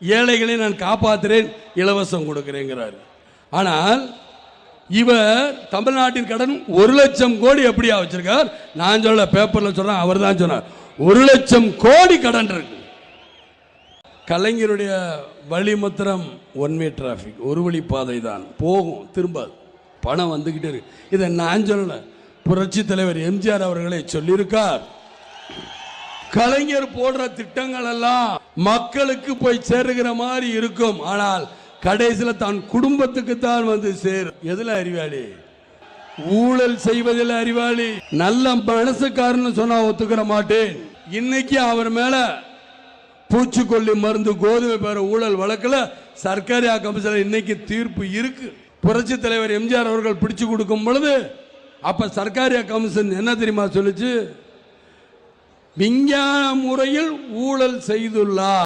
ஏழைகளை நான் காப்பாத்துறேன் இலவசம் கொடுக்குறேங்கிறார். ஆனால் இவர் தமிழ்நாட்டின் கடன் ஒரு லட்சம் கோடி எப்படியா வச்சிருக்கார்? நான் சொல்ல பேப்பர்ல சொல்றேன் அவர் தான் சொன்னார். ஒரு லட்சம் கோடி கடன் இருக்கு. கலைஞருடைய வழிமத்திரம் ஒன் வே டிராஃபிக் ஒரு வழி பாதை தான். போகும் திரும்பாது பணம் வந்துக்கிட்டே இருக்கு. இதை நான் சொல்லலை. புரட்சி தலைவர் எம்ஜிஆர் அவர்களே சொல்லியிருக்கார். கலைஞர் போடுற திட்டங்கள் எல்லாம் மக்களுக்கு போய் சேருகிற மாதிரி இருக்கும். ஆனால் கடைசியில் தான் குடும்பத்துக்கு தான் வந்து சேரும். எதுல அறிவாளி? ஊழல் செய்வதில் அறிவாளி. நல்ல மனசுக்காரன்னு சொன்னா ஒத்துக்கிற மாட்டேன். இன்னைக்கு அவர் மேல பூச்சிக்கொல்லி மருந்து கோதுமை பெற ஊழல் வழக்கில் சர்க்காரி கமிஷனர் இன்னைக்கு தீர்ப்பு இருக்கு. புரட்சி தலைவர் எம்ஜிஆர் அவர்கள் பிடிச்சு கொடுக்கும் பொழுது அப்ப சர்க்காரி கமிஷன் என்ன தெரியுமா சொல்லுச்சு? விஞ்ஞான முறையில் ஊழல் செய்துள்ளார்.